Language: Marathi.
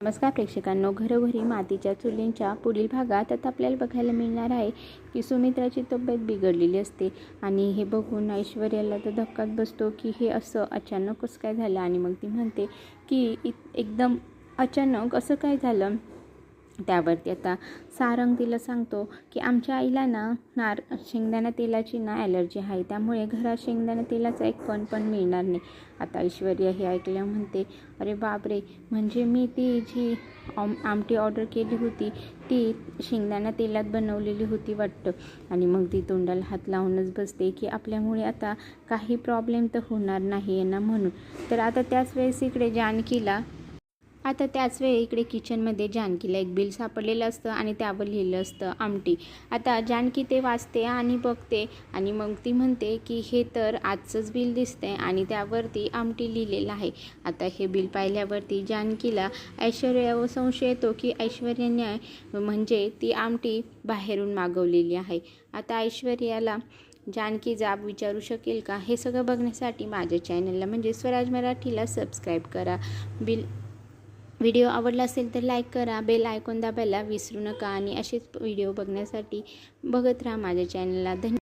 नमस्कार प्रेक्षकांनो घरोघरी मातीच्या चुलींच्या पुढील भागात आता आपल्याला बघायला मिळणार आहे की सुमित्राची तब्येत बिघडलेली असते आणि हे बघून ऐश्वर्याला तर धक्काच बसतो की हे असं अचानक कसं काय झालं आणि मग ती म्हणते की इ- एकदम अचानक असं काय झालं? त्यावरती आता सारंग तिला सांगतो की आमच्या आईला ना नार शेंगदाणा तेलाची ना ॲलर्जी आहे. त्यामुळे घरात शेंगदाणा तेलाचा एक कण पण मिळणार नाही. आता ऐश्वर्या हे ऐकलं म्हणते अरे बापरे म्हणजे मी ती जी आम आमटी ऑर्डर केली होती ती शेंगदाणा तेलात बनवलेली होती वाटतं. आणि मग ती तोंडाला हात लावूनच बसते की आपल्यामुळे आता काही प्रॉब्लेम तर होणार नाही आहे ना म्हणून. तर आता त्याच वेळेस इकडे जानकीला आता त्याच वेळी इकडे किचनमध्ये जानकीला एक बिल सापडलेलं असतं आणि त्यावर लिहिलं असतं आमटी. आता जानकी ते वाचते आणि बघते आणि मग ती म्हणते की हे तर आजचंच बिल दिसतंय आणि त्यावरती आमटी लिहिलेलं आहे. आता हे बिल पाहिल्यावरती जानकीला ऐश्वर्यावर संशय येतो की ऐश्वर्याने म्हणजे ती आमटी बाहेरून मागवलेली आहे. आता ऐश्वर्याला जानकी जाब विचारू शकेल का? हे सगळं बघण्यासाठी माझ्या चॅनलला म्हणजे स्वराज मराठीला सबस्क्राईब करा. बिल व्हिडिओ आवडला असेल तर लाईक करा बेल आयकॉन दाबायला विसरू नका आणि असेच व्हिडिओ बघण्यासाठी बघत राहा माझ्या चॅनलला. धन्यवाद.